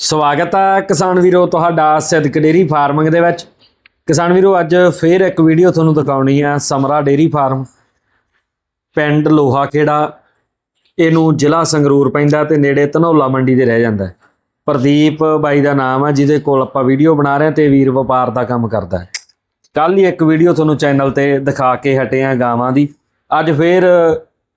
ਸਵਾਗਤ ਹੈ ਕਿਸਾਨ ਵੀਰੋ ਤੁਹਾਡਾ ਸਿੱਧਕ ਡੇਰੀ ਫਾਰਮਿੰਗ ਦੇ ਵਿੱਚ। ਕਿਸਾਨ ਵੀਰੋ, ਅੱਜ ਫੇਰ ਇੱਕ ਵੀਡੀਓ ਤੁਹਾਨੂੰ ਦਿਖਾਉਣੀ ਆ, ਸਮਰਾ ਡੇਰੀ ਫਾਰਮ। ਪਿੰਡ ਲੋਹਾ ਖੇੜਾ, ਇਹਨੂੰ ਜ਼ਿਲ੍ਹਾ ਸੰਗਰੂਰ ਪੈਂਦਾ ਤੇ ਨੇੜੇ ਧਨੌਲਾ ਮੰਡੀ ਦੇ ਰਹਿ ਜਾਂਦਾ ਪ੍ਰਦੀਪ ਬਾਈ ਦਾ ਨਾਮ ਹੈ ਜਿਹਦੇ ਕੋਲ ਆਪਾਂ ਵੀਡੀਓ ਬਣਾ ਰਹੇ ਹਾਂ ਤੇ ਵੀਰ ਵਪਾਰ ਦਾ ਕੰਮ ਕਰਦਾ ਹੈ। ਕੱਲ ਹੀ ਇੱਕ ਵੀਡੀਓ ਤੁਹਾਨੂੰ ਚੈਨਲ ਤੇ ਦਿਖਾ ਕੇ ਹਟੇ ਆ ਗਾਵਾਂ ਦੀ। ਅੱਜ ਫੇਰ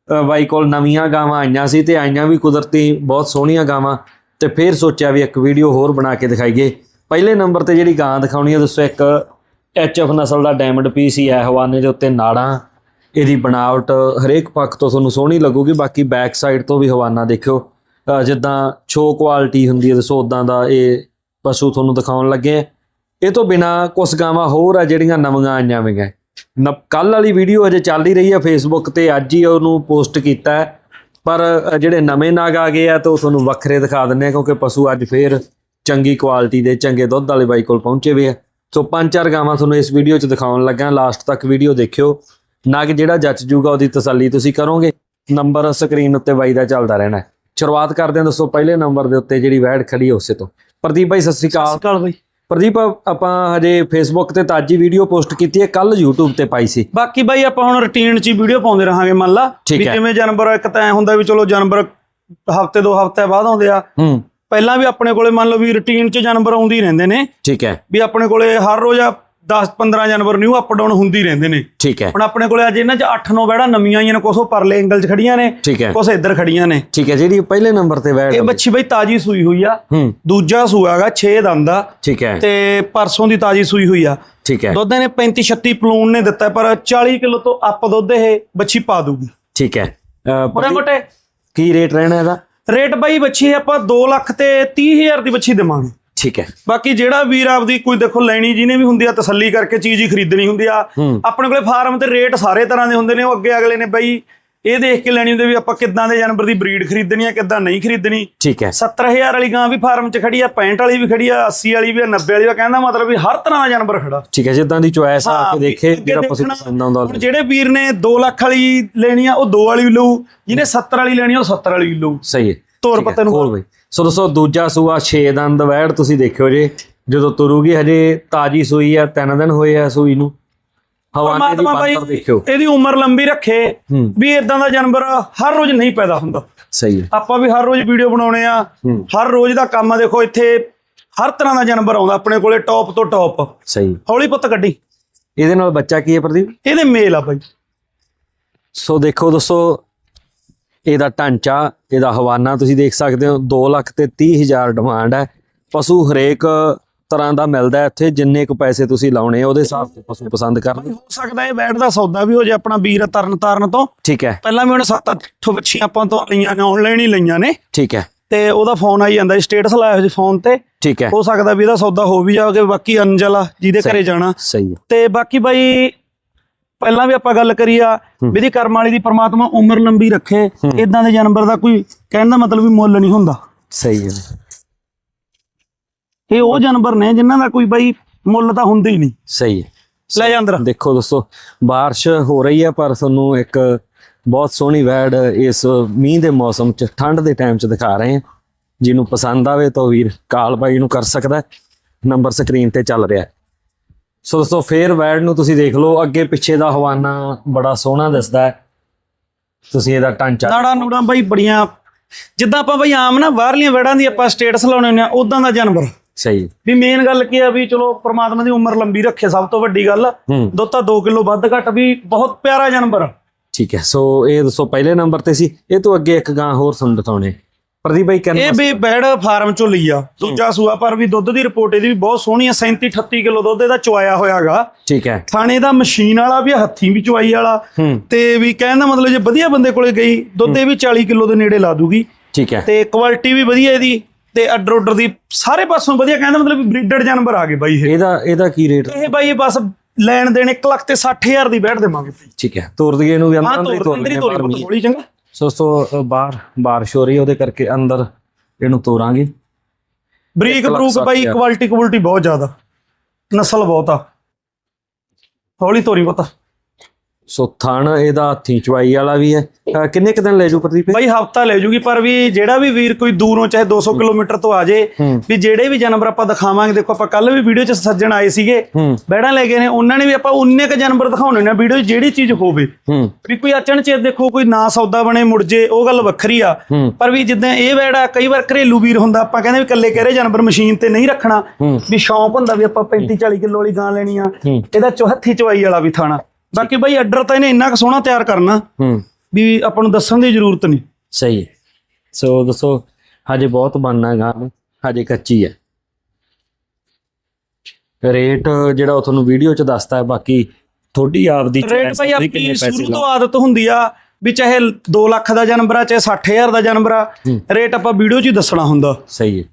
ਬਾਈ ਕੋਲ ਨਵੀਆਂ ਗਾਵਾਂ ਆਈਆਂ ਸੀ ਤੇ ਆਈਆਂ ਵੀ ਕੁਦਰਤੀ ਬਹੁਤ ਸੋਹਣੀਆਂ ਗਾਵਾਂ। ਤੇ ਫਿਰ ਸੋਚਿਆ ਵੀ ਇੱਕ ਵੀਡੀਓ ਹੋਰ ਬਣਾ ਕੇ ਦਿਖਾਈਏ। ਪਹਿਲੇ ਨੰਬਰ ਤੇ ਜਿਹੜੀ ਗਾਂ ਦਿਖਾਉਣੀ ਹੈ ਦੱਸੋ ਇੱਕ ਐਚਐਫ ਨਸਲ ਦਾ ਡਾਇਮੰਡ ਪੀਸ ਹੀ ਹੈ, ਹਵਾਨੇ ਦੇ ਉੱਤੇ ਨਾੜਾਂ। ਇਹਦੀ ਬਣਾਵਟ ਹਰੇਕ ਪੱਖ ਤੋਂ ਤੁਹਾਨੂੰ ਸੋਹਣੀ ਲੱਗੂਗੀ, ਬਾਕੀ ਬੈਕ ਸਾਈਡ ਤੋਂ ਵੀ ਹਵਾਨਾ ਦੇਖਿਓ। ਜਿੱਦਾਂ ਛੋ ਕੁਆਲਿਟੀ ਹੁੰਦੀ ਹੈ, ਦੱਸੋ ਉਦਾਂ ਦਾ ਇਹ ਪਸ਼ੂ ਤੁਹਾਨੂੰ ਦਿਖਾਉਣ ਲੱਗੇ ਆ। ਇਹ ਤੋਂ ਬਿਨਾ ਕੁਝ ਗਾਵਾਂ ਹੋਰ ਆ ਜਿਹੜੀਆਂ ਨਵੀਆਂ ਆਈਆਂ ਹੋਈਆਂ। ਕੱਲ ਵਾਲੀ ਵੀਡੀਓ ਅਜੇ ਚੱਲ ਹੀ ਰਹੀ ਹੈ ਫੇਸਬੁੱਕ ਤੇ, ਅੱਜ ਹੀ ਉਹਨੂੰ ਪੋਸਟ ਕੀਤਾ ਹੈ। ਪਰ ਜਿਹੜੇ ਨਵੇਂ ਨਾਗ ਆ ਗਏ ਆ ਤਾਂ ਉਹ ਤੁਹਾਨੂੰ ਵੱਖਰੇ ਦਿਖਾ ਦਿੰਨੇ ਆ ਕਿਉਂਕਿ ਪਸ਼ੂ ਅੱਜ ਫੇਰ ਚੰਗੀ ਕੁਆਲਿਟੀ ਦੇ, ਚੰਗੇ ਦੁੱਧ ਵਾਲੇ ਬਾਈ ਕੋਲ ਪਹੁੰਚੇ ਹੋਏ ਆ। ਸੋ ਪੰਜ ਚਾਰ ਗਾਵਾਂ ਤੁਹਾਨੂੰ ਇਸ ਵੀਡੀਓ 'ਚ ਦਿਖਾਉਣ ਲੱਗਾ। ਲਾਸਟ ਤੱਕ ਵੀਡੀਓ ਦੇਖਿਓ। ਨਗ ਜਿਹੜਾ ਜੱਚ ਜੂਗਾ, ਉਹਦੀ ਤਸੱਲੀ ਤੁਸੀਂ ਕਰੋਗੇ। ਨੰਬਰ ਸਕਰੀਨ ਉੱਤੇ ਬਾਈ ਦਾ ਚੱਲਦਾ ਰਹਿਣਾ ਸ਼ੁਰੂਆਤ ਕਰਦੇ ਹਾਂ ਦੋਸਤੋ ਪਹਿਲੇ ਨੰਬਰ ਦੇ ਉੱਤੇ ਜਿਹੜੀ ਵੈਡ ਖੜੀ ਹੈ ਉਸੇ ਤੋਂ। ਪ੍ਰਦੀਪ ਬਾਈ, ਸਤਿ ਸ੍ਰੀ ਅਕਾਲ। ਕਾਲ ਬਈ। ਪ੍ਰਦੀਪ ਆਪਾਂ ਹਜੇ ਫੇਸਬੁੱਕ ਤੇ ਤਾਜੀ ਵੀਡੀਓ ਪੋਸਟ ਕੀਤੀ ਹੈ ਕੱਲ YouTube ਤੇ ਪਾਈ ਸੀ। ਬਾਕੀ ਬਾਈ ਆਪਾਂ ਹੁਣ ਰੁਟੀਨ 'ਚ ਹੀ ਵੀਡੀਓ ਪਾਉਂਦੇ ਰਹਾਂਗੇ ਮੰਨ ਲਾ। ਵੀ। ਜਿਵੇਂ ਜਾਨਵਰ ਇੱਕ ਤਾਂ ਐ ਹੁੰਦਾ ਵੀ ਚਲੋ ਜਾਨਵਰ ਹਫ਼ਤੇ ਦੋ ਹਫ਼ਤੇ ਬਾਅਦ ਆਉਂਦੇ ਆ। ਹੂੰ। ਪਹਿਲਾਂ ਵੀ ਆਪਣੇ ਕੋਲੇ ਮੰਨ ਲਓ ਵੀ ਰੁਟੀਨ 'ਚ ਜਾਨਵਰ ਆਉਂਦੇ ਹੀ ਰਹਿੰਦੇ ਨੇ। ਠੀਕ ਹੈ। ਵੀ ਆਪਣੇ ਕੋਲੇ ਹਰ ਰੋਜ਼ 10 15 ਜਾਨਵਰ ਨਿਊ ਅਪ ਡਾਊਨ ਹੁੰਦੀ ਰਹਿੰਦੇ ਨੇ। ਠੀਕ ਹੈ। ਹੁਣ ਆਪਣੇ ਕੋਲੇ ਅੱਜ ਇਹਨਾਂ 'ਚ 8-9 ਵੜਾ ਨਵੀਆਂ ਆਈਆਂ ਨੇ ਕੁਛ ਉਹ ਪਰਲੇ ਐਂਗਲ 'ਚ ਖੜੀਆਂ ਨੇ ਠੀਕ ਹੈ। ਕੁਛ ਇੱਧਰ ਖੜੀਆਂ ਨੇ। ਠੀਕ ਹੈ ਜਿਹੜੀ ਪਹਿਲੇ ਨੰਬਰ ਤੇ ਵੈਡ ਇਹ ਬੱਚੀ ਬਈ ਤਾਜੀ ਸੂਈ ਹੋਈ ਆ। ਦੂਜਾ ਸੂਆ ਹੈਗਾ 6 ਦੰਦ ਦਾ ਠੀਕ ਹੈ। ਤੇ ਪਰਸੋਂ ਦੀ ਤਾਜੀ ਸੂਈ ਹੋਈ ਆ। ਠੀਕ ਹੈ। ਦੁੱਧ ਇਹਨੇ 35 36 ਪਲੂਣ ਨੇ ਦਿੱਤਾ ਪਰ 40 ਕਿਲੋ ਤੋਂ ਅੱਪ ਦੁੱਧ ਇਹ ਬੱਚੀ ਪਾ ਦੂਗੀ। ਠੀਕ ਹੈ। ਅ, ਮੋਟੇ ਕੀ ਰੇਟ ਰਹਿਣਾ ਇਹਦਾ? ਰੇਟ ਬਾਈ ਬੱਚੀ ਆਪਾਂ 2 ਲੱਖ ਤੇ 30000 ਦੀ ਬੱਚੀ ਦੇਵਾਂਗੇ। ਠੀਕ ਹੈ। ਬਾਕੀ ਜਿਹੜਾ ਵੀਰ ਆਪਦੀ ਕੋਈ ਦੇਖੋ ਲੈਣੀ ਜਿਹਨੇ ਵੀ ਹੁੰਦੀ ਆ ਤਸੱਲੀ ਕਰਕੇ ਚੀਜ਼ ਹੀ ਖਰੀਦਣੀ ਹੁੰਦੀ ਆ। ਆਪਣੇ ਕੋਲੇ ਫਾਰਮ ਤੇ ਰੇਟ ਸਾਰੇ ਤਰ੍ਹਾਂ ਦੇ ਹੁੰਦੇ ਨੇ ਉਹ ਅੱਗੇ ਅਗਲੇ ਨੇ ਬਾਈ ਇਹ ਦੇਖ ਕੇ ਲੈਣੀ ਹੁੰਦੀ ਵੀ ਆਪਾਂ ਕਿੱਦਾਂ ਦੇ ਜਾਨਵਰ ਦੀ ਬਰੀਡ ਖਰੀਦਣੀ ਆ ਕਿੱਦਾਂ ਨਹੀਂ ਖਰੀਦਣੀ। ਠੀਕ ਹੈ। 70000 ਵਾਲੀ ਗਾਂ ਵੀ ਫਾਰਮ 'ਚ ਖੜੀ ਆ 65 ਵਾਲੀ ਵੀ ਖੜੀ ਆ 80 ਵਾਲੀ ਵੀ ਆ 90 ਵਾਲੀ ਵੀ ਕਹਿੰਦਾ ਮਤਲਬ ਵੀ ਹਰ ਤਰ੍ਹਾਂ ਦਾ ਜਾਨਵਰ ਖੜਾ। ਠੀਕ ਹੈ ਜਿੱਦਾਂ ਦੀ ਚੁਆਇਸ ਆ ਕੇ ਦੇਖੇ ਜਿਹੜਾ ਪਸੰਦ ਆਉਂਦਾ ਹੁਣ ਜਿਹੜੇ ਵੀਰ ਨੇ 2 ਲੱਖ ਵਾਲੀ ਲੈਣੀ ਆ ਉਹ 2 ਵਾਲੀ ਵੀ ਲਊ ਜਿਹਨੇ 70 ਵਾਲੀ ਲੈਣੀ ਆ ਉਹ 70 ਵਾਲੀ ਵੀ ਲਊ। ਸਹੀ ਹੈ। ਤੋਰ ਪੱਤੇ ਨੂੰ ਖੋਲ ਬਈ। ਸੋ ਦੋਸਤੋ ਦੂਜਾ ਸੂਆ 6 ਦੰਦ ਵੈੜ ਤੁਸੀਂ ਦੇਖਿਓ ਜੇ। ਜਦੋਂ ਤੁਰੂਗੀ ਹਜੇ ਤਾਜੀ ਸੂਈ ਆ 3 ਦਿਨ ਹੋਏ ਆ ਸੂਈ ਨੂੰ। ਹਵਾਨੇ ਦੀ ਬੰਤਰ ਦੇਖਿਓ। ਇਹਦੀ ਉਮਰ ਲੰਬੀ ਰੱਖੇ ਵੀ ਇਦਾਂ ਦਾ ਜਾਨਵਰ ਹਰ ਰੋਜ਼ ਨਹੀਂ ਪੈਦਾ ਹੁੰਦਾ। ਸਹੀ ਹੈ। ਆਪਾਂ ਵੀ ਹਰ ਰੋਜ਼ ਵੀਡੀਓ ਬਣਾਉਣੇ ਆ। ਹਰ ਰੋਜ਼ ਦਾ ਕੰਮ ਆ ਦੇਖੋ ਇੱਥੇ ਹਰ ਤਰ੍ਹਾਂ ਦਾ ਜਾਨਵਰ ਆਉਂਦਾ ਆਪਣੇ ਕੋਲੇ ਟੌਪ ਤੋਂ ਟੌਪ। ਸਹੀ। ਹੌਲੀ ਪੁੱਤ ਕੱਢੀ। ਇਹਦੇ ਨਾਲ ਬੱਚਾ ਕੀ ਹੈ ਪ੍ਰਦੀਪ? ਇਹਦੇ ਮੇਲ ਆ ਬਾਈ ਸੋ ਦੇਖੋ ਦੋਸਤੋ ਇਹਦਾ ਢਾਂਚਾ ਇਹਦਾ ਹਵਾਨਾ ਤੁਸੀਂ ਦੇਖ ਸਕਦੇ ਹੋ 2 ਲੱਖ ਤੇ 30 ਹਜ਼ਾਰ ਡਿਮਾਂਡ ਹੈ। ਪਸ਼ੂ ਹਰੇਕ ਤਰ੍ਹਾਂ ਦਾ ਮਿਲਦਾ ਇੱਥੇ ਜਿੰਨੇ ਕੁ ਪੈਸੇ ਤੁਸੀਂ ਲਾਉਣੇ ਉਹਦੇ ਹਿਸਾਬ ਤੇ ਪਸ਼ੂ ਪਸੰਦ ਕਰਨ ਹੋ ਸਕਦਾ ਇਹ ਬੈਠ ਦਾ ਸੌਦਾ ਵੀ ਹੋ ਜੇ ਆਪਣਾ ਵੀਰ ਤਰਨ ਤਾਰਨ ਤੋਂ। ਠੀਕ ਹੈ। ਪਹਿਲਾਂ ਵੀ ਉਹਨੇ ਸੱਤ ਅੱਠ ਬੱਚੀਆਂ ਆਪਾਂ ਤੋਂ ਲਈਆਂ ਨੇ ਆਨਲਾਈਨ ਹੀ ਲਈਆਂ ਨੇ। ਠੀਕ ਹੈ। ਤੇ ਉਹਦਾ ਫੋਨ ਆਈ ਜਾਂਦਾ ਸਟੇਟਸ ਲਾਇਆ ਹੋਇਆ ਫੋਨ ਤੇ। ਠੀਕ ਹੈ। ਹੋ ਸਕਦਾ ਵੀ ਇਹਦਾ ਸੌਦਾ ਹੋ ਵੀ ਜਾਵੇ ਬਾਕੀ ਅੰਜਲ ਜਿਹਦੇ ਘਰੇ ਜਾਣਾ। ਸਹੀ ਹੈ। ਤੇ ਬਾਕੀ ਬਾਈ ਪਹਿਲਾਂ ਵੀ ਆਪਾਂ ਗੱਲ ਕਰੀ ਆ ਵਿਧੀ ਕਰਮ ਵਾਲੀ ਦੀ ਪ੍ਰਮਾਤਮਾ ਉਮਰ ਲੰਬੀ ਰੱਖੇ ਇਦਾਂ ਦੇ ਜਾਨਵਰ ਦਾ ਕੋਈ ਕਹਿਣ ਦਾ ਮਤਲਬ ਵੀ ਮੁੱਲ ਨਹੀਂ ਹੁੰਦਾ। ਸਹੀ ਹੈ। ਇਹ ਉਹ ਜਾਨਵਰ ਨੇ ਜਿਨ੍ਹਾਂ ਦਾ ਕੋਈ ਬਾਈ ਮੁੱਲ ਤਾਂ ਹੁੰਦਾ ਹੀ ਨਹੀਂ। ਸਹੀ ਹੈ। ਲੈ ਜਾ ਅੰਦਰ। ਦੇਖੋ ਦੋਸਤੋ ਬਾਰਿਸ਼ ਹੋ ਰਹੀ ਹੈ ਪਰ ਤੁਹਾਨੂੰ ਇੱਕ ਬਹੁਤ ਸੋਹਣੀ ਵੈੜ ਇਸ ਮੀਂਹ ਦੇ ਮੌਸਮ 'ਚ ਠੰਡ ਦੇ ਟਾਈਮ 'ਚ ਦਿਖਾ ਰਹੇ ਹਾਂ। ਜਿਹਨੂੰ ਪਸੰਦ ਆਵੇ ਤਾਂ ਵੀਰ ਕਾਲ ਬਾਈ ਨੂੰ ਕਰ ਸਕਦਾ ਨੰਬਰ ਸਕਰੀਨ ਤੇ ਚੱਲ ਰਿਹਾ ਹੈ। ਸੋ ਦੋਸਤੋ ਫੇਰ ਵੈੜ ਨੂੰ ਤੁਸੀਂ ਦੇਖ ਲਓ। ਅੱਗੇ ਪਿੱਛੇ ਦਾ ਹਵਾਨਾ ਬੜਾ ਸੋਹਣਾ ਦਿਸਦਾ ਹੈ। ਤੁਸੀਂ ਇਹਦਾ ਢਾਂਚਾ ਨਾੜਾ ਨੂੜਾਂ ਬਾਈ ਬੜੀਆਂ। ਜਿੱਦਾਂ ਆਪਾਂ ਬਾਈ ਆਮ ਨਾ ਬਾਹਰਲੀਆਂ ਵੜਾਂ ਦੀ ਆਪਾਂ ਸਟੇਟਸ ਲਾਉਣੇ ਹੁੰਦੇ ਆ ਉਦਾਂ ਦਾ ਜਾਨਵਰ। ਸਹੀ। ਵੀ ਮੇਨ ਗੱਲ ਕੀ ਆ ਵੀ ਚਲੋ ਪ੍ਰਮਾਤਮਾ ਦੀ ਉਮਰ ਲੰਬੀ ਰੱਖੇ ਸਭ ਤੋਂ ਵੱਡੀ ਗੱਲ। ਹੂੰ। ਦੁੱਧ ਤਾਂ 2 ਕਿਲੋ ਵੱਧ ਘੱਟ ਵੀ ਬਹੁਤ ਪਿਆਰਾ ਜਾਨਵਰ। ਠੀਕ ਹੈ। ਸੋ ਇਹ ਦੱਸੋ ਪਹਿਲੇ ਨੰਬਰ ਤੇ ਸੀ। ਇਹ ਤੋਂ ਅੱਗੇ ਇੱਕ ਗਾਂ ਹੋਰ ਤੁਹਾਨੂੰ ਦਿਖਾਉਣੇ। ਪ੍ਰਦੀਪ ਭਾਈ ਇਹ ਕਹਿੰਦੇ ਵੀ ਬੈੜ ਫਾਰਮ ਚੋਂ ਲਈ ਆ। ਦੂਜਾ ਸੂਆ ਪਰ ਵੀ ਦੁੱਧ ਦੀ ਰਿਪੋਰਟ ਇਹਦੀ ਵੀ ਬਹੁਤ ਸੋਹਣੀ ਆ 37 38 ਕਿਲੋ ਦੁੱਧ ਇਹਦਾ ਚੁਆਇਆ ਹੋਇਆਗਾ। ਠੀਕ ਹੈ। ਥਾਣੇ ਦਾ ਮਸ਼ੀਨ ਵਾਲਾ ਵੀ ਹੱਥੀਂ ਵੀ ਚੁਆਈ ਵਾਲਾ। ਤੇ ਵੀ ਕਹਿਣ ਦਾ ਮਤਲਬ ਜੇ ਵਧੀਆ ਬੰਦੇ ਕੋਲੇ ਗਈ ਦੁੱਧ ਇਹ ਵੀ 40 ਕਿਲੋ ਦੇ ਨੇੜੇ ਲਾ ਦੂਗੀ। ਠੀਕ ਹੈ। ਤੇ ਕੁਆਲਿਟੀ ਵੀ ਵਧੀਆ ਇਹਦੀ ਤੇ ਅੱਡਰ ਉੱਡਰ ਦੀ ਸਾਰੇ ਪਾਸੋਂ ਵਧੀਆ ਕਹਿੰਦਾ ਮਤਲਬ ਵੀ ਬਰੀਡਡ ਜਾਨਵਰ ਆ ਗਏ ਬਾਈ ਇਹ। ਇਹਦਾ ਇਹਦਾ ਕੀ ਰੇਟ? ਇਹ ਬਾਈ ਬਸ ਲੈਣ ਦੇਣ 1 ਲੱਖ ਤੇ 60000 ਦੀ ਬੈਠ ਦੇਵਾਂਗੇ। ਠੀਕ ਹੈ। ਤੋਰ ਦਈਏ ਇਹਨੂੰ ਵੀ ਅੰਦਰ ਹੀ ਤੋਰ ਨਹੀਂ। ਹੌਲੀ ਚੰਗਾ। ਸੋ ਸੋ ਅ, ਬਾਹਰ ਬਾਰਿਸ਼ ਹੋ ਰਹੀ ਹੈ ਉਹਦੇ ਕਰਕੇ ਅੰਦਰ ਇਹਨੂੰ ਤੋਰਾਂਗੇ। ਬਰੀਕ ਬਰੂਕ ਬਾਈ। ਕੁਆਲਿਟੀ ਕੁਆਲਿਟੀ ਬਹੁਤ ਜ਼ਿਆਦਾ। ਨਸਲ ਬਹੁਤ ਆ। ਹੌਲੀ ਤੋਰੀ ਪੁੱਤ। ਸੋ ਥਣ ਇਹਦਾ ਹੱਥੀਂ ਚਵਾਈ ਵਾਲਾ ਵੀ ਹੈ। ਕਿੰਨੇ ਕੁ ਦਿਨ ਲੈ ਜੂ ਪ੍ਰਦੀਪ? ਬਾਈ ਹਫਤਾ ਲੈ ਜੂਗੀ ਪਰ ਵੀ ਜਿਹੜਾ ਵੀ ਵੀਰ ਕੋਈ ਦੂਰੋਂ ਚਾਹੇ 200 ਕਿਲੋਮੀਟਰ ਤੋਂ ਆ ਜੇ। ਵੀ ਜਿਹੜੇ ਵੀ ਜਾਨਵਰ ਆਪਾਂ ਦਿਖਾਵਾਂਗੇ ਦੇਖੋ ਆਪਾਂ ਕੱਲ ਵੀ ਵੀਡੀਓ 'ਚ ਸੱਜਣ ਆਏ ਸੀਗੇ ਬੈੜਾਂ ਲੈ ਗਏ ਨੇ ਉਹਨਾਂ ਨੇ ਵੀ ਆਪਾਂ ਉਨੇ ਕ ਜਾਨਵਰ ਦਿਖਾਉਣੇ ਨੇ ਵੀਡੀਓ 'ਚ ਜਿਹੜੀ ਚੀਜ਼ ਹੋਵੇ। ਵੀ ਕੋਈ ਅਚਨਚੇਤ ਦੇਖੋ ਕੋਈ ਨਾ ਸੌਦਾ ਬਣੇ ਮੁੜ ਜੇ ਉਹ ਗੱਲ ਵੱਖਰੀ ਆ। ਪਰ ਵੀ ਜਿੱਦਾਂ ਇਹ ਵੈੜਾ ਕਈ ਵਾਰ ਘਰੇਲੂ ਵੀਰ ਹੁੰਦਾ ਆਪਾਂ ਕਹਿੰਦੇ ਵੀ ਇਕੱਲੇ ਕਹਿਰੇ ਜਾਨਵਰ ਮਸ਼ੀਨ ਤੇ ਨਹੀਂ ਰੱਖਣਾ। ਵੀ ਸ਼ੌਂਕ ਹੁੰਦਾ ਵੀ ਆਪਾਂ 35 40 ਕਿਲੋ ਵਾਲੀ ਗਾਂ ਲੈਣੀ ਆ। ਇਹਦਾ ਚੌਹੱਥੀ ਚਵਾਈ ਵਾਲਾ ਵੀ ਥਾਣਾ। ਬਾਕੀ ਬਾਈ ਆਰਡਰ ਤਾਂ ਇਹਨੇ ਇੰਨਾ ਕੁ ਸੋਹਣਾ ਤਿਆਰ ਕਰਨਾ ਹੂੰ। ਵੀ ਆਪਾਂ ਨੂੰ ਦੱਸਣ ਦੀ ਜ਼ਰੂਰਤ ਨਹੀਂ। ਸਹੀ ਹੈ। ਸੋ ਦੱਸੋ ਹਜੇ ਬਹੁਤ ਬਣਨਾ ਗਾ ਹਜੇ ਕੱਚੀ ਹੈ। ਰੇਟ ਜਿਹੜਾ ਉਹ ਤੁਹਾਨੂੰ ਵੀਡੀਓ ਚ ਦੱਸਦਾ ਹੈ ਬਾਕੀ ਤੁਹਾਡੀ ਆਪਦੀ ਰੇਟ ਭਾਈ ਆਪਣੀ ਸ਼ੁਰੂ। ਤੋਂ ਆਦਤ ਹੁੰਦੀ ਆ ਵੀ ਚਾਹੇ 2 ਲੱਖ ਦਾ ਜਾਨਵਰ ਆ ਚਾਹੇ 60000 ਦਾ ਜਾਨਵਰ ਆ। ਰੇਟ ਆਪਾਂ ਵੀਡੀਓ 'ਚ ਹੀ ਦੱਸਣਾ ਹੁੰਦਾ। ਸਹੀ ਹੈ।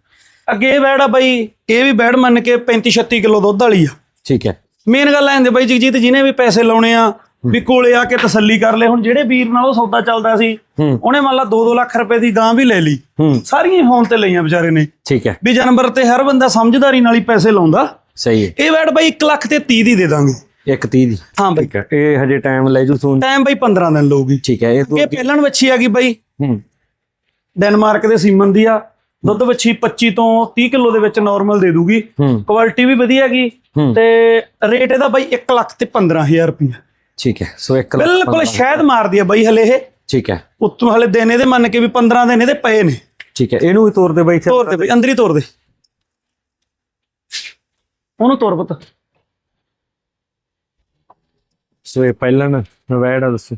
ਅੱਗੇ ਇਹ ਬੈੜ ਆ ਬਾਈ ਇਹ ਵੀ ਬੈੜ ਮੰਨ ਕੇ 35 36 ਕਿਲੋ ਦੁੱਧ ਵਾਲੀ ਆ। ਠੀਕ ਹੈ। ਮੇਨ ਗੱਲ ਐਂ ਹੁੰਦੀ ਬਾਈ ਜਗਜੀਤ ਜਿਹਨੇ ਵੀ ਪੈਸੇ ਲਾਉਣੇ ਆ ਵੀ ਕੋਲੇ ਆ ਕੇ ਤਸੱਲੀ ਕਰ ਲੈ ਹੁਣ ਜਿਹੜੇ ਵੀਰ ਨਾਲ ਉਹ ਸੌਦਾ ਚੱਲਦਾ ਸੀ ਉਹਨੇ ਮੰਨ ਲਾ 2-2 ਲੱਖ ਰੁਪਏ ਦੀ ਗਾਂ ਵੀ ਲੈ ਲਈ। ਸਾਰੀਆਂ ਫੋਨ ਤੇ ਲਈਆਂ ਵਿਚਾਰੇ ਨੇ। ਠੀਕ ਹੈ। ਵੀ ਜਾਨਵਰ ਤੇ ਹਰ ਬੰਦਾ ਸਮਝਦਾਰੀ ਨਾਲ ਹੀ ਪੈਸੇ ਲਾਉਂਦਾ। ਸਹੀ ਹੈ। ਇਹ ਬੈੜ ਬਾਈ 1 ਲੱਖ ਤੇ 30 ਦੀ ਦੇ ਦਾਂਗੇ। ਇੱਕ 30 ਦੀ। ਹਾਂ ਬਾਈ। ਇਹ ਹਜੇ ਟਾਈਮ ਲੈ ਜੂ ਸੂਨ ਟਾਈਮ ਬਾਈ 15 ਦਿਨ ਲਊਗੀ। ਠੀਕ ਹੈ ਇਹ ਪਹਿਲਣ ਵੱਛੀ ਆ ਗਈ ਬਾਈ। ਹੂੰ। ਡੈਨਮਾਰਕ ਦੇ ਸੀਮਨ ਦੀ ਆ। ਦੁੱਧ ਵੱਛੀ 25 ਤੋਂ 30 ਕਿਲੋ ਦੇ ਵਿੱਚ ਨਾਰਮਲ ਦੇ ਦੂਗੀ। ਹੂੰ। ਕੁਆਲਿਟੀ ਵੀ ਵਧੀਆ ਹੈਗੀ ਹੂੰ। ਤੇ ਰੇਟ ਇਹਦਾ ਬਾਈ 1 ਲੱਖ ਤੇ 15000 ਰੁਪਏ ਠੀਕ ਹੈ ਸੋ ਇੱਕ ਲੱਖ ਬਿਲਕੁਲ ਪੰਦਰਾਂ- ਸ਼ਾਇਦ ਮਾਰਦੀ ਆ ਬਾਈ ਹਲੇ ਇਹ। ਠੀਕ ਹੈ। ਉੱਤੋਂ ਹਲੇ ਦਿਨ ਇਹਦੇ ਮੰਨ ਕੇ ਵੀ 15 ਦਿਨ ਇਹਦੇ ਪਏ ਨੇ। ਠੀਕ ਹੈ ਇਹਨੂੰ ਵੀ ਤੋਰ ਦੇ ਬਾਈ। ਤੋਰ ਦੇ ਬਾਈ ਅੰਦਰ ਹੀ ਤੋਰ ਦੇ। ਉਹਨੂੰ ਤੋਰ ਪੁੱਤ। ਸੋ ਇਹ ਪਹਿਲਾਂ ਨਾ ਵੈੜ ਦੱਸੋ।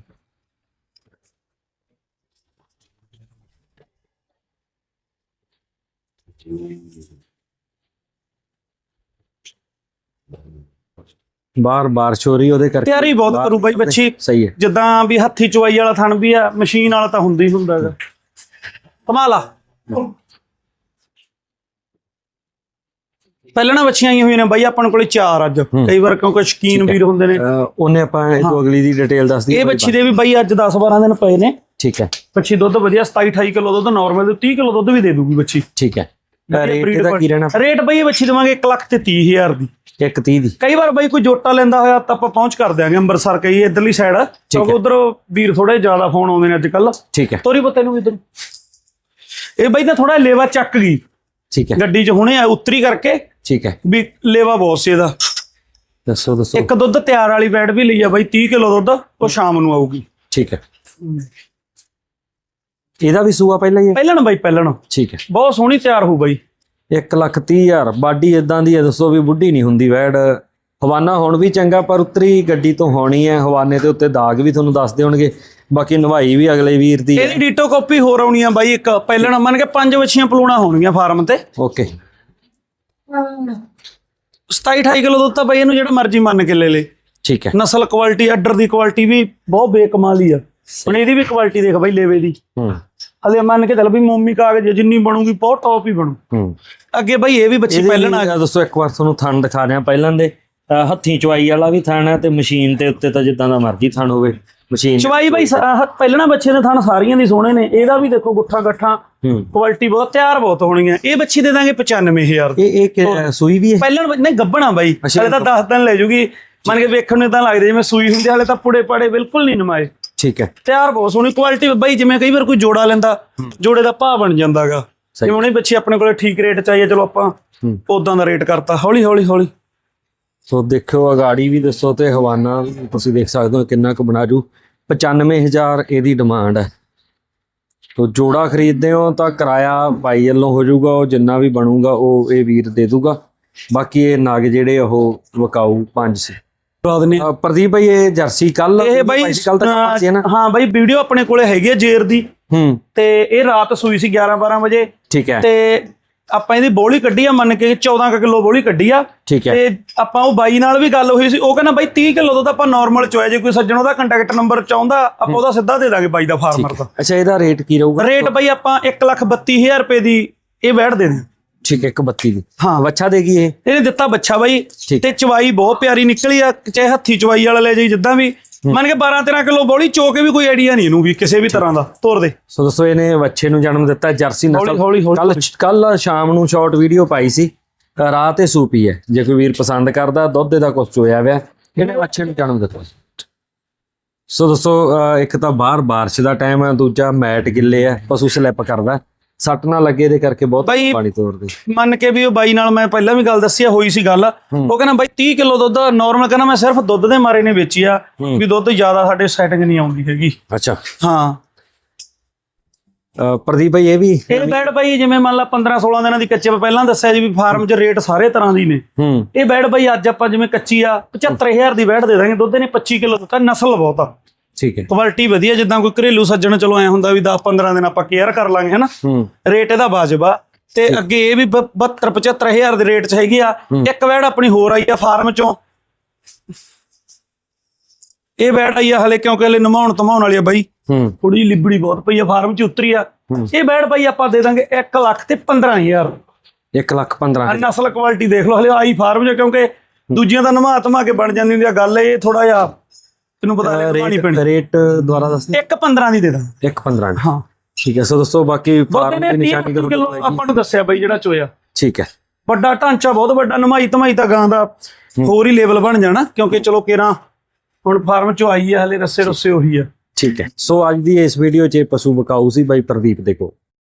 ਬਾਰ ਬਾਰਿਸ਼ ਹੋ ਰਹੀ ਉਹਦੇ ਕਰਕੇ। ਤਿਆਰੀ ਬਹੁਤ ਕਰੂ ਬਾਈ ਬੱਚੀ। ਸਹੀ ਹੈ। ਜਿੱਦਾਂ ਵੀ ਹੱਥੀ ਚਵਾਈ ਵਾਲਾ ਥਣ ਵੀ ਆ ਮਸ਼ੀਨ ਵਾਲਾ ਤਾਂ ਹੁੰਦਾ ਹੀ ਹੁੰਦਾ ਹੈਗਾ। ਕਮਾਲ ਆ। ਪਹਿਲਾਂ ਨਾ ਬੱਚੀਆਂ ਆਈਆਂ ਹੋਈਆਂ ਨੇ ਬਾਈ ਆਪਾਂ ਕੋਲੇ ਚਾਰ ਅੱਜ। ਕਈ ਵਾਰ ਕਿਉਂਕਿ ਸ਼ਕੀਨ ਵੀਰ ਹੁੰਦੇ ਨੇ। ਉਹਨੇ ਆਪਾਂ ਇਹ ਤੋਂ ਅਗਲੀ ਦੀ ਡਿਟੇਲ ਦੱਸ ਦੀ ਇਹ ਬੱਚੀ ਦੇ ਵੀ ਬਾਈ ਅੱਜ 10 12 ਦਿਨ ਪਏ ਨੇ। ਠੀਕ ਹੈ। ਬੱਚੀ ਦੁੱਧ ਵਧੀਆ 27 28 ਕਿਲੋ ਦੁੱਧ ਨਾਰਮਲ 30 ਕਿਲੋ ਦੁੱਧ ਵੀ ਦੇ ਦੂਗੀ ਬੱਚੀ। ਠੀਕ ਹੈ। ਰੇਟ ਇਹਦਾ ਕੀ ਰਹਿਣਾ? ਰੇਟ ਬਈ ਇਹ ਬੱਚੀ ਦੇਵਾਂਗੇ 1 ਲੱਖ ਤੇ 30000 ਦੀ। ਇੱਕ 30 ਦੀ। ਕਈ ਵਾਰ ਬਈ ਕੋਈ ਜੋਟਾ ਲੈਂਦਾ ਹੋਇਆ ਤਾਂ ਆਪਾਂ ਪਹੁੰਚ ਕਰ ਦਿਆਂਗੇ ਅੰਮ੍ਰਿਤਸਰ ਕਈ ਇਧਰਲੀ ਸਾਈਡ ਕਿਉਂਕਿ ਉਧਰ ਵੀਰ ਥੋੜੇ ਜ਼ਿਆਦਾ ਫੋਨ ਆਉਂਦੇ ਨੇ ਅੱਜ ਕੱਲ ਠੀਕ ਹੈ। ਤੋਰੀ ਪੁੱਤੇ ਨੂੰ ਇਧਰ। ਇਹ ਬਈ ਤਾਂ ਥੋੜਾ ਲੇਵਾ ਚੱਕ ਗਈ। ਠੀਕ ਹੈ। ਗੱਡੀ 'ਚ ਹੁਣੇ ਆ ਉਤਰੀ ਕਰਕੇ। ਠੀਕ ਹੈ। ਵੀ ਲੇਵਾ ਬਹੁਤ ਸੀ ਇਹਦਾ। ਦੱਸੋ ਦੱਸੋ। ਇੱਕ ਦੁੱਧ ਤਿਆਰ ਵਾਲੀ ਬੈਡ ਵੀ ਲਈ ਆ ਬਈ 30 ਕਿਲੋ ਦੁੱਧ ਉਹ ਸ਼ਾਮ ਨੂੰ ਆਊਗੀ। ਠੀਕ ਹੈ। ਇਹਦਾ ਵੀ ਸੂਆ ਪਹਿਲਾਂ ਹੀ ਹੈ? ਪਹਿਲਣ ਬਈ ਪਹਿਲਣ। ਠੀਕ ਹੈ। ਬਹੁਤ ਸੋਹਣੀ ਤਿਆਰ ਹੋ ਬਈ। 1 ਲੱਖ 30 ਹਜ਼ਾਰ। ਬਾਡੀ ਇਦਾਂ ਦੀ ਹੈ ਦੱਸੋ ਵੀ ਬੁੱਢੀ ਨਹੀਂ ਹੁੰਦੀ ਵੈੜ। ਹਵਾਨਾ ਹੁਣ ਵੀ ਚੰਗਾ ਪਰ ਉਤਰੀ ਗੱਡੀ ਤੋਂ ਹੋਣੀ ਹੈ। ਹਵਾਨੇ ਦੇ ਉੱਤੇ ਦਾਗ ਵੀ ਤੁਹਾਨੂੰ ਦੱਸਦੇ ਹੋਣਗੇ ਬਾਕੀ ਨਵਾਈ ਵੀ ਅਗਲੇ ਵੀਰ ਦੀ ਇਹਦੀ ਡੀਟੋ ਕਾਪੀ ਹੋਰ ਆਉਣੀ ਆ ਬਾਈ ਇੱਕ ਪਹਿਲਣ। ਮੰਨ ਕੇ ਪੰਜ ਵੱਛੀਆਂ ਪਲੂਣਾ ਹੋਣਗੀਆਂ ਫਾਰਮ ਤੇ। ਓਕੇ। 27 28 ਕਿਲੋ ਦੁੱਧ ਤਾਂ ਬਾਈ ਇਹਨੂੰ ਜਿਹੜਾ ਮਰਜ਼ੀ ਮੰਨ ਕੇ ਲੈ ਲੇ। ਠੀਕ ਹੈ। ਨਸਲ ਕੁਆਲਿਟੀ ਆਰਡਰ ਦੀ ਕੁਆਲਿਟੀ ਵੀ ਬਹੁਤ ਬੇਕਮਾਲ ਹੀ ਆ। ਹੁਣ ਇਹਦੀ ਵੀ ਕੁਆਲਿਟੀ ਦੇਖ ਬਾਈ ਲੇਵੇ ਦੀ। ਹੂੰ। ਹਲੇ ਮੰਨ ਕੇ ਚੱਲ ਵੀ ਮੋਮੀ ਕਾਗਜ਼ ਜਿੰਨੀ ਬਣੂਗੀ ਬਹੁਤ ਟੌਪ ਹੀ ਬਣੂ। ਹੂੰ। ਅੱਗੇ ਬਾਈ ਇਹ ਵੀ ਬੱਚੀ ਪਹਿਲਣ ਆ ਦੱਸੋ ਇੱਕ ਵਾਰ ਤੁਹਾਨੂੰ ਥਣ ਦਿਖਾ ਦਿਆਂ ਪਹਿਲਾਂ ਦੇ। ਹੱਥੀਂ ਚਵਾਈ ਵਾਲਾ ਵੀ ਥਣ ਹੈ ਤੇ ਮਸ਼ੀਨ ਤੇ ਉੱਤੇ ਤਾਂ ਜਿੱਦਾਂ ਦਾ ਮਰਜ਼ੀ ਥਣ ਹੋਵੇ ਮਸ਼ੀਨ ਚਵਾਈ ਬਾਈ ਪਹਿਲਣਾ ਬੱਚੇ ਦੇ ਥਣ ਸਾਰੀਆਂ ਦੀ ਸੋਹਣੇ ਨੇ ਇਹਦਾ ਵੀ ਦੇਖੋ ਗੁੱਠਾ ਗੱਠਾ ਹੂੰ। ਕੁਆਲਿਟੀ ਬਹੁਤ ਤਿਆਰ ਬਹੁਤ ਹੋਣੀਆਂ ਇਹ ਬੱਚੀ ਦੇ ਦਾਂਗੇ 95000 ਦੀ ਇਹ ਇਹ ਸੂਈ ਵੀ ਹੈ? ਪਹਿਲਣ ਨਹੀਂ ਗੱਬਣਾ ਬਾਈ। ਹਲੇ ਤਾਂ 10 ਦਿਨ ਲੈ ਜੂਗੀ। ਮੰਨ ਕੇ ਵੇਖਣ ਨੂੰ ਤਾਂ ਲੱਗਦਾ ਜਿਵੇਂ ਸੂਈ ਹੁੰਦੀ ਹਲੇ ਤਾਂ ਪੁੜੇ ਪਾੜੇ ਬਿਲਕੁਲ ਨਹੀਂ ਨਮਾਏ ਠੀਕ ਹੈ। ਤਿਆਰ ਬਹੁਤ ਸੋਹਣੀ ਕੁਆਲਿਟੀ ਬਾਈ ਜਿਵੇਂ ਕਈ ਵਾਰ ਕੋਈ ਜੋੜਾ ਲੈਂਦਾ ਜੋੜੇ ਦਾ ਭਾਅ ਬਣ ਜਾਂਦਾਗਾ। ਜਿਵੇਂ ਉਹਨੇ ਬੱਚੀ ਆਪਣੇ ਕੋਲੇ ਠੀਕ ਰੇਟ ਚਾਹੀਏ ਚਲੋ ਆਪਾਂ। ਉਦਾਂ ਦਾ ਰੇਟ ਕਰਤਾ। ਹੌਲੀ ਹੌਲੀ ਹੌਲੀ। ਸੋ ਦੇਖਿਓ ਅਗਾੜੀ ਵੀ ਦੱਸੋ ਤੇ ਹਵਾਨਾ ਤੁਸੀਂ ਦੇਖ ਸਕਦੇ ਹੋ ਕਿੰਨਾ ਕੁ ਬਣਾ ਜੂ 95000 ਇਹਦੀ ਡਿਮਾਂਡ ਹੈ। ਤੋ ਜੋੜਾ ਖਰੀਦਦੇ ਹੋ ਤਾਂ ਕਿਰਾਇਆ ਬਾਈ ਵੱਲੋਂ ਹੋ ਜਾਊਗਾ ਉਹ ਜਿੰਨਾ ਵੀ ਬਣੂਗਾ ਉਹ ਇਹ ਵੀਰ ਦੇ ਦੂਗਾ। ਬਾਕੀ ਇਹ ਨਗ ਜਿਹੜੇ ਉਹ ਵਕਾਊ ਪੰਜ ਸੀ ਦਿੰਨੇ ਅ, ਪ੍ਰਦੀਪ ਭਾਈ ਇਹ ਜਰਸੀ ਕੱਲ ਇਹ ਬਾਈ ਕੱਲ ਤੱਕ ਪਹੁੰਚੀ ਹੈ ਨਾ? ਹਾਂ ਬਾਈ ਵੀਡੀਓ ਆਪਣੇ ਕੋਲੇ ਹੈਗੀ ਹੈ ਜੇਰ ਦੀ। ਹੂੰ। ਤੇ ਇਹ ਰਾਤ ਸੂਈ ਸੀ 11 12 ਵਜੇ। ਠੀਕ ਹੈ। ਤੇ ਆਪਾਂ ਇਹਦੀ ਬੋਲੀ ਕੱਢੀ ਆ ਮੰਨ ਕੇ 14 ਕਿਲੋ ਬੋਲੀ ਕੱਢੀ ਆ। ਠੀਕ ਹੈ। ਤੇ ਆਪਾਂ ਉਹ ਬਾਈ ਨਾਲ ਵੀ ਗੱਲ ਹੋਈ ਸੀ। ਉਹ ਕਹਿੰਦਾ ਬਾਈ 30 ਕਿਲੋ ਦਾ ਤਾਂ ਆਪਾਂ ਨਾਰਮਲ ਚੋਇਆ। ਜੇ ਕੋਈ ਸੱਜਣ ਉਹਦਾ ਕੰਟੈਕਟ ਨੰਬਰ ਚਾਹੁੰਦਾ ਆਪਾਂ ਉਹਦਾ ਸਿੱਧਾ ਦੇ ਦਾਂਗੇ ਬਾਈ ਦਾ ਫਾਰਮਰ ਦਾ। ਅੱਛਾ ਇਹਦਾ ਰੇਟ ਕੀ ਰਹੂਗਾ? ਰੇਟ ਬਾਈ ਆਪਾਂ 132000 ਰੁਪਏ ਦੀ ਇਹ ਵੈਟ ਦੇ ਦੇ ਠੀਕ ਹੈ 132 ਦੀ। ਹਾਂ। ਵੱਛਾ ਦੇਗੀ ਇਹ? ਇਹਨੇ ਦਿੱਤਾ ਬੱਚਾ ਬਾਈ। ਠੀਕ। ਤੇ ਚਵਾਈ ਬਹੁਤ ਪਿਆਰੀ ਨਿਕਲੀ ਆ ਚਾਹੇ ਹੱਥੀ ਚਵਾਈ ਵਾਲਾ ਲੈ ਜਾਈ ਜਿੱਦਾਂ ਵੀ। ਮੰਨ ਕੇ 12 13 ਕਿਲੋ ਬੋਲੀ ਚੋ ਕੇ ਵੀ ਕੋਈ ਆਈਡੀਆ ਨਹੀਂ ਇਹਨੂੰ ਵੀ ਕਿਸੇ ਵੀ ਤਰ੍ਹਾਂ ਦਾ। ਤੋਰ ਦੇ। ਸੋ ਦੋਸਤੋ ਇਹਨੇ ਵੱਛੇ ਨੂੰ ਜਨਮ ਦਿੱਤਾ ਜਰਸੀ ਨਸਲ। ਹੌਲੀ ਹੌਲੀ ਕੱਲ ਕੱਲ ਸ਼ਾਮ ਨੂੰ ਸ਼ਾਰਟ ਵੀਡੀਓ ਪਾਈ ਸੀ। ਅ, ਰਾਤ ਤੇ ਸੂਪੀ ਹੈ। ਜੇ ਕੋਈ ਵੀਰ ਪਸੰਦ ਕਰਦਾ ਦੁੱਧ ਦਾ ਕੁਝ ਚੋਇਆ ਹੋਇਆ। ਇਹਨੇ ਵੱਛੇ ਨੂੰ ਜਨਮ ਦਿੱਤਾ। ਸੋ ਦੋਸਤੋ ਇੱਕ ਤਾਂ ਬਾਹਰ ਬਾਰਿਸ਼ ਦਾ ਟਾਈਮ ਹੈ ਦੂਜਾ ਮੈਟ ਗਿੱਲੇ ਹੈ ਪਸ਼ੂ ਸਲਿੱਪ ਕਰਦਾ। ਸੱਟ ਨਾ ਲੱਗੇ ਦੇ ਕਰਕੇ ਬਹੁਤ ਬਾਈ- ਪਾਣੀ ਤੋੜਦੇ ਮੰਨ ਕੇ ਵੀ ਉਹ ਬਾਈ ਨਾਲ ਮੈਂ ਪਹਿਲਾਂ ਵੀ ਗੱਲ ਦੱਸੀ ਆ ਹੋਈ ਸੀ ਗੱਲ। ਉਹ ਕਹਿੰਦਾ ਬਾਈ 30 ਕਿਲੋ ਦੁੱਧ ਨਾਰਮਲ ਕਹਿੰਦਾ ਮੈਂ ਸਿਰਫ ਦੁੱਧ ਦੇ ਮਾਰੇ ਨੇ ਵੇਚੀ ਆ ਵੀ ਦੁੱਧ ਜ਼ਿਆਦਾ ਸਾਡੇ ਸੈਟਿੰਗ ਨਹੀਂ ਆਉਂਦੀ ਹੈਗੀ। ਅੱਛਾ। ਹਾਂ। ਪ੍ਰਦੀਪ ਭਾਈ ਇਹ ਵੀ ਇਹ ਬੈਡ ਬਾਈ ਜਿਵੇਂ ਮੰਨ ਲਾ 15 16 ਦਿਨਾਂ ਦੀ ਕੱਚੇ ਪਹਿਲਾਂ ਦੱਸਿਆ ਜੀ ਵੀ ਫਾਰਮ 'ਚ ਰੇਟ ਸਾਰੇ ਤਰ੍ਹਾਂ ਦੀ ਨੇ। ਹੂੰ। ਇਹ ਬੈਡ ਬਾਈ ਅੱਜ ਆਪਾਂ ਜਿਵੇਂ ਕੱਚੀ ਆ 75000 ਦੀ ਬੈਡ ਦੇ ਦਾਂਗੇ ਦੁੱਧ ਨੇ 25 ਕਿਲੋ ਦਿੱਤਾ ਨਸਲ ਬਹੁਤ ਆ। ਠੀਕ ਹੈ। ਕੁਆਲਿਟੀ ਵਧੀਆ ਜਿੱਦਾਂ ਕੋਈ ਘਰੇਲੂ ਸੱਜਣ ਚਲੋ ਐ ਹੁੰਦਾ ਵੀ 10 15 ਦਿਨ ਆਪਾਂ ਕੇਅਰ ਕਰ ਲਾਂਗੇ ਹਨਾ? ਰੇਟ ਇਹਦਾ ਵਾਜਬ ਆ। ਤੇ ਅੱਗੇ ਇਹ ਵੀ 72 75000 ਦੇ ਰੇਟ 'ਚ ਹੈਗੀ ਆ। ਇੱਕ ਵੈੜ ਆਪਣੀ ਹੋਰ ਆਈ ਆ ਫਾਰਮ 'ਚੋਂ। ਇਹ ਵੈੜ ਆਈ ਆ ਹਲੇ ਕਿਉਂਕਿ ਹਲੇ ਨਮਾਉਣ ਧਮਾਉਣ ਵਾਲੀ ਆ ਬਾਈ। ਹੂੰ। ਥੋੜੀ ਲਿਬੜੀ ਬਹੁਤ ਪਈ ਆ ਫਾਰਮ 'ਚ ਉਤਰੀ ਆ। ਇਹ ਵੈੜ ਬਾਈ ਆਪਾਂ ਦੇ ਦਾਂਗੇ 1 ਲੱਖ ਤੇ 15000 1 ਲੱਖ 15 ਆ ਨਸਲ ਕੁਆਲਿਟੀ ਦੇਖ ਲਓ ਹਲੇ ਆਈ ਫਾਰਮ 'ਚ ਕਿਉਂਕਿ ਦੂਜੀਆਂ ਦਾ ਨਮਾ ਧਮਾ ਕੇ ਬਣ ਜਾਂਦੀ ਹੁੰਦੀ ਆ। ਗੱਲ ਇਹ ਥੋੜਾ ਜਿਹਾ ਤੈਨੂੰ ਪਤਾ ਨਹੀਂ ਰੇਟ ਪੈਣੀ ਰੇਟ ਦੁਆਰਾ ਦੱਸ ਦੇ। 1 15 ਦੀ ਦੇ ਦਾਂਗੇ 1 15 ਹਾਂ। ਠੀਕ ਹੈ ਸੋ ਦੋਸਤੋ ਬਾਕੀ ਫਾਰਮ ਦੀ 30 ਨਿਸ਼ਾਨੀ ਕਰੋ ਆਪਾਂ ਨੂੰ ਦੱਸਿਆ ਬਾਈ ਜਿਹੜਾ ਚੋਇਆ। ਠੀਕ ਹੈ। ਵੱਡਾ ਢਾਂਚਾ ਬਹੁਤ ਵੱਡਾ ਨਮਾਈ ਧਮਾਈ ਤਾਂ ਗਾਂ ਦਾ ਹੋਰ ਹੀ ਲੈਵਲ ਬਣ ਜਾਣਾ ਕਿਉਂਕਿ ਚਲੋ ਕੇਰਾ ਹੁਣ ਫਾਰਮ ਚੋਂ ਆਈ ਹੈ ਹਲੇ ਰੱਸੇ ਰੁੱਸੇ ਉਹੀ ਆ ਠੀਕ ਹੈ। ਸੋ ਅੱਜ ਦੀ ਇਸ ਵੀਡੀਓ 'ਚ ਪਸ਼ੂ ਬਕਾਊ ਸੀ ਬਾਈ ਪ੍ਰਦੀਪ ਦੇ ਕੋਲ।